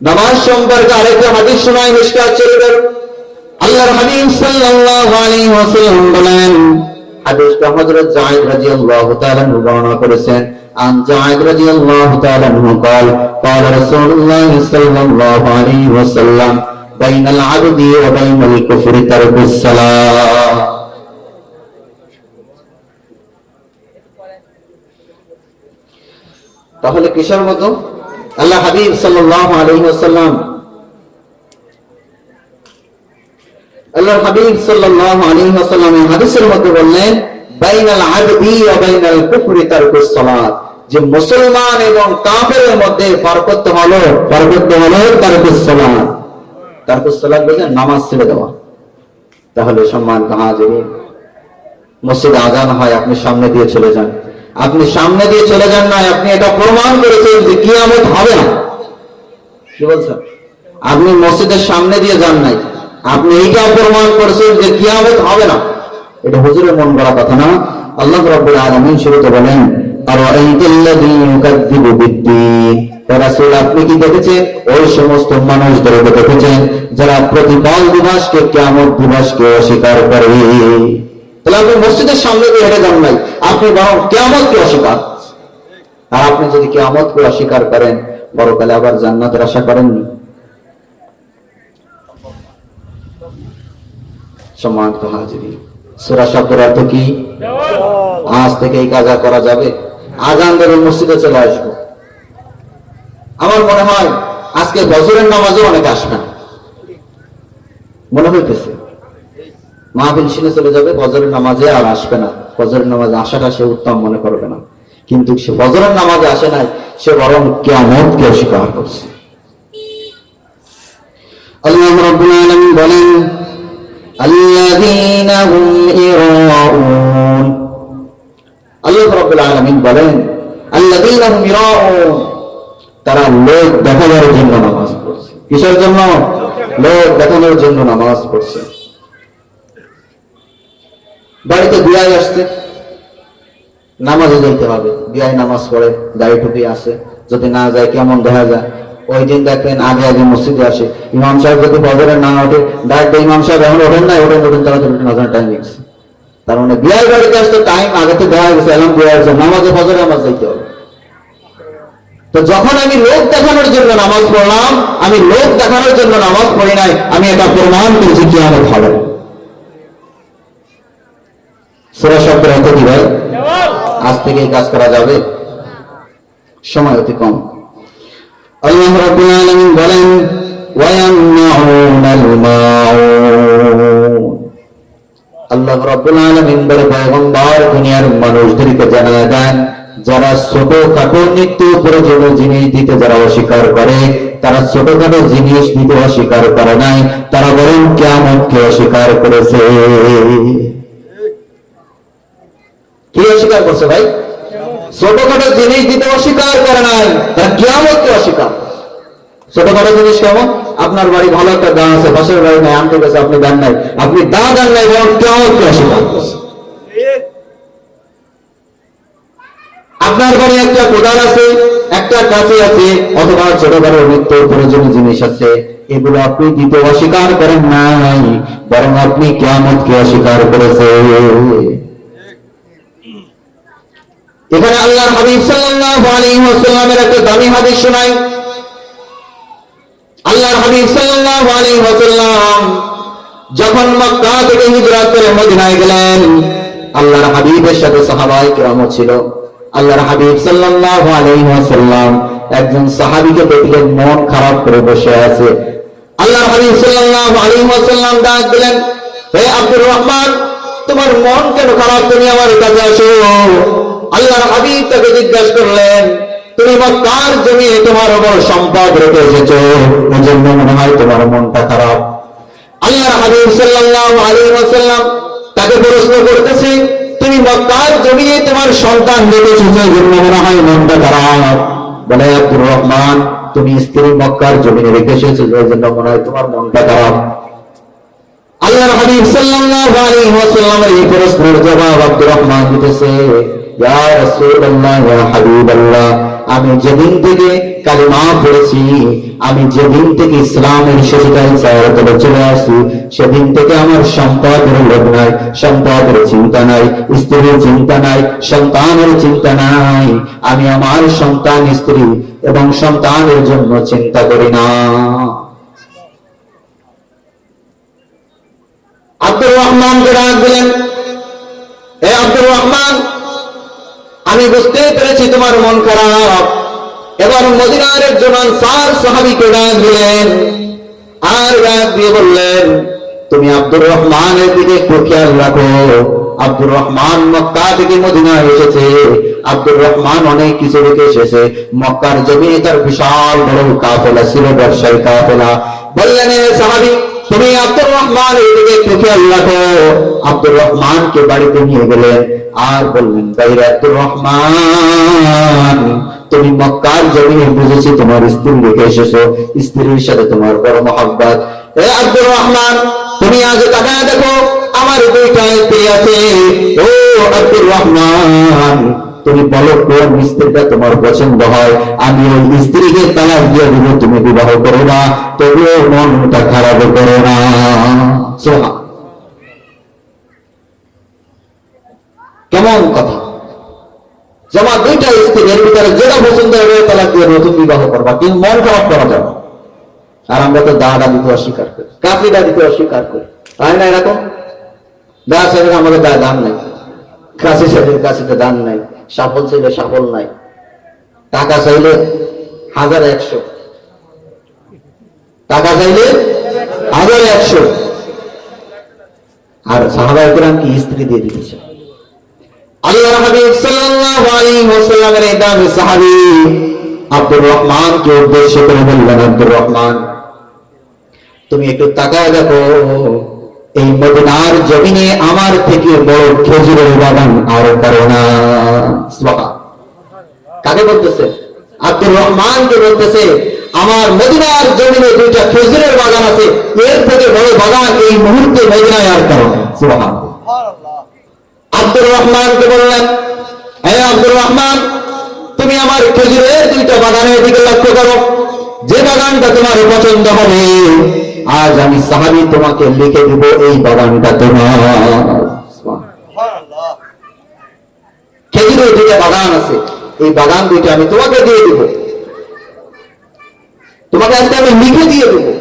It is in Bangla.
নামাজ সম্পর্কে আরেকটা হাদিস শোনায় মিশকাত শরীফের আল্লাহর হাবিব সাল্লাল্লাহু আলাইহি ওয়াসাল্লাম বলেন হাদিসটা হযরত জায়েদ রাদিয়াল্লাহু তাআলা আনহু বর্ণনা করেছেন عن جعيد رضي الله تعالى عنه قال قال رسول الله صلى الله عليه وسلم بين العبد وبين الكفر ترك الصلاة তাহলে কিসের মতো আল্লাহ হাবিব ওয়াসাল্লাম, আল্লাহর হাবিব হাদিসের মধ্যে বললেন, বাইনাল বাইনাল কুফরি তারকুস সালাত। যে মুসলমান এবং কাফেরের মধ্যে পার্থক্য হলো পার্থক্য হলো তারকুস সালাত। তারকুস সালাত বলতে নামাজ ছেড়ে দেওয়া। তাহলে সম্মান হাজির মসজিদে আজান হয়, আপনি সামনে দিয়ে চলে যান। আপনি সামনে দিয়ে চলে যান না আপনি এটা প্রমাণ করেছেন যে কিয়ামত হবে না। কি বলছেন? আপনি মসজিদের সামনে দিয়ে যান নাই আপনি এইটা প্রমাণ করেছেন যে কিয়ামত হবে না। এটা হুজুরের মন করা কথা না। আল্লাহ রাব্বুল আলামিন শুরুতে বলেন আর আইতাল্লাযী ইউকাযযিবু বিদ্দীন? রাসূল আপনি কি দেখেছেন? ওই সমস্ত মানুষদেরকে দেখেছেন যারা প্রতিপাল দিবসকে কিয়ামত দিবসকে অস্বীকার করে। তাহলে আপনি মসজিদের সামনে দিয়ে হেঁটে যান নাই। আপনি বরং কেয়ামতকে অস্বীকার। আর আপনি যদি কেয়ামতকে অস্বীকার করেন, বড়কালে আবার জান্নাতের আশা করেননি। সম্মানিত হাজিরি শব্দের অর্থ কি? আজ থেকে এই কাজ করা যাবে। আজান দেবে মসজিদে চলে আসব। আমার মনে হয়, আজকে বজরের নামাজও অনেকে আসবে না। মনে হইতেছে। মাহফিল শুনে চলে যাবে, ফজরের নামাজে আর আসবে না। ফজরের নামাজে আসাটা সে উত্তম মনে করবে না। কিন্তু সে ফজরের নামাজে আসে নাই, সে বরং কেমনকে অস্বীকার করছে। আল্লাহ রাব্বুল আলামিন বলেন, আল্লাযীনা হুম ইরাউন। আল্লাহ রাব্বুল আলামিন বলেন, আল্লাযীনা হুম ইরাউন। তারা লোক দেখানোর জন্য নামাজ পড়ছে। কিসের জন্য? লোক দেখানোর জন্য নামাজ পড়ছে। বাড়িতে বিয়াই আসছে নামাজে যাইতে হবে। বিয়াই নামাজ পড়ে দাড়ি টুপি আছে, যদি না যায় কেমন দেখা যায়? ওই দিন দেখবেন, আগে আগে মসজিদে আসে। ইমাম সাহেব যদি বজরে না ওঠে ডাইরেক্ট ইমাম সাহেব এখন ওঠেন না ওঠেন ওঠেন, তারা উঠে নাজার টাইম লিখছে তার মানে বিয়াই বাড়িতে আসতে টাইম আগে তো দেখা গেছে এলাম বিয়ে আসছে নামাজে ফজরে নামাজ যাইতে হবে। তো যখন আমি লোক দেখানোর জন্য নামাজ পড়লাম, আমি লোক দেখানোর জন্য নামাজ পড়ি নাই, আমি এটা প্রমাণ করেছি কি আমার ভালো সুরা শব্দের অর্থ কি ভাই? আজ থেকে এই কাজ করা যাবে। সময় অতি কম। আল্লাহ রাব্বুল আলামিন বলেন ওয়ায়ামনাউনাল মাউন আল্লাহ রাব্বুল আলামিন বলে পয়গম্বর দুনিয়ার মানুষদেরকে জানা দেন যারা ছোট খাটো নিত্য প্রয়োজনীয় জিনিস দিতে যারা অস্বীকার করে তারা ছোটখাটো জিনিস দিতে অস্বীকার করে নাই তারা বরং কেমনকে অস্বীকার করেছে। কি অস্বীকার করছে ভাই? ছোটখাটো জিনিস দিতে অস্বীকার করে নাই। তারা কিয়ামতকে অস্বীকার? ছোটখাটো জিনিস কেমন? আপনার বাড়ি ভালো একটা দান আছে, পাশের বাড়ি নাই আনতে গেছে আপনি দান নাই। আপনি দা দান নাই, বরং কিয়ামতকে অস্বীকার আপনার ঘরে একটা কোদাল আছে, একটা কাছে আছে, অথবা ছোট ছোটখাটো নিত্য প্রয়োজনীয় জিনিস আছে, এগুলো আপনি দিতে অস্বীকার করেন নাই, বরং আপনি কেয়ামতকে অস্বীকার করেছে এখানে আল্লাহ হাবিব সাল্লাল্লাহু আলাইহি ওয়াসাল্লামের একটা দামি হাদিস শোনাই। আল্লাহর হাবিব সাল্লাল্লাহু আলাইহি ওয়াসাল্লাম যখন মক্কা থেকে হিজরত করে মদিনায় গেলেন, আল্লাহর হাবিবের সাথে সাহাবায়ে কেরাম ছিল। আল্লাহর হাবিব সাল্লাল্লাহু আলাইহি ওয়াসাল্লাম একজন সাহাবীকে দেখলেন, মন খারাপ করে বসে আছে। আল্লাহর হাবিব সাল্লাল্লাহু আলাইহি ওয়াসাল্লাম ডাক দিলেন, হে আব্দুর রহমান, তোমার মন কেন খারাপ? তুমি আমার কাছে আসো। আল্লাহর হাবিব তাকে জিজ্ঞাসা করলেন, তুমি মক্কার জমি তোমার ওপর সম্পদ রেখে এসেছ? এজন্য মনে হয় তোমার মনটা খারাপ। আল্লাহর হাবিব সাল্লাল্লাহু আলাইহি ওয়াসাল্লাম তাকে প্রশ্ন করতেছে, তুমি মক্কার জমিনে তোমার সন্তান রেখেছো এজন্য মনে হয় মনটা খারাপ। বলে, আব্দুর রহমান, তুমি স্ত্রী মক্কার জমিনে রেখে এসেছ? এই জন্য মনে হয় তোমার মনটা খারাপ। আল্লাহর হাবিব সাল্লাল্লাহু আলাইহি ওয়াসাল্লামের এই প্রশ্নের জবাব আব্দুর রহমান দিতেছে। আমি যেদিন থেকে কালিমা পড়েছি, আমি যেদিন থেকে ইসলামের চলে আসি সেদিন থেকে আমার সম্পদের নাই, সম্পদের চিন্তা নাই, স্ত্রীর চিন্তা নাই, সন্তানের চিন্তা নাই, আমি আমার সন্তান, স্ত্রী এবং সন্তানের জন্য চিন্তা করি না। আব্দুর রহমানকে ডাক দিলেন এ আব্দুর রহমান আমি বুঝতে পেরেছি তোমার মন খারাপ। এবার মদিনার একজন আনসার সাহাবীকে ডাক দিলেন। আর ডাক দিয়ে বললেন, তুমি আব্দুর রহমানের দিকে একটু খেয়াল রাখো। আব্দুর রহমান মক্কা থেকে মদিনা এসেছে। আব্দুর রহমান অনেক কিছু রেখে এসেছে। মক্কার জমিনে তার বিশাল বড় কাফেলা ছিল ব্যবসায়ী কাফেলা। বললেন, এ সাহাবী তুমি আব্দুর রহমান এদিকে খেয়াল রাখো আব্দুর রহমানকে বাড়িতে নিয়ে গেলেন আর বললেন, বাইরে আব্দুর রহমান, তুমি মক্কার জমিনে বুঝেছি তোমার স্ত্রী রেখে এসেছ, স্ত্রীর সাথে তোমার বড় মহব্বত। এ আব্দুর রহমান, তুমি আগে তাকায় দেখো, আমার দুইটা স্ত্রী আছে। ও আব্দুর রহমান তুমি বলো কোন স্ত্রীটা তোমার পছন্দ হয়? আমি ওই স্ত্রীকে তালাক দিয়ে দিব, তুমি বিবাহ করো না, তবুও মনটা খারাপ করো না। কেমন কথা? আমার দুইটা স্ত্রীর ভিতরে যেটা পছন্দ হবে তালাক দিয়ে নতুন বিবাহ করবা। কিন্তু মন খারাপ করা যাবে আর আমরা তো দাদা দিতে অস্বীকার করি, কাফিরা দিতে অস্বীকার করি। তাই না এরকম? দা সাহেবের আমাদের গায়ে দাম নাই। কাশি সাহেবের কাছে তো দাম নাই। সাফল চাইলে সাফল নাই। টাকা চাইলে হাজার একশো। টাকা চাইলে হাজার একশো। আর সাহাবা একরাম কি স্ত্রী দিয়ে দিতেছে আব্দুর রহমান, তুমি একটু তাকায় দেখো। জমিনে আমার থেকে বড় খেজুরের বাগান আর কারও না। কাকে বলতেছে? আব্দুর রহমানকে বলতেছে, আমার মদিনার জমিনে দুইটা খেজুরের বাগান আছে, এর থেকে বড় বাগান এই মুহূর্তে মদিনায় আর কারও না। আব্দুর রহমানকে বললেন হ্যাঁ আব্দুর রহমান, তুমি আমার খেজুরের দুইটা বাগানের দিকে লক্ষ্য করো। যে বাগানটা তোমার পছন্দ হবে আজ আমি সাহাবি তোমাকে লিখে দিব এই বাগানটা তোমার। খেজুরের দুইটা বাগান আছে এই বাগান দুইটা আমি তোমাকে দিয়ে দিব। তোমাকে আজকে আমি লিখে দিয়ে দেবো।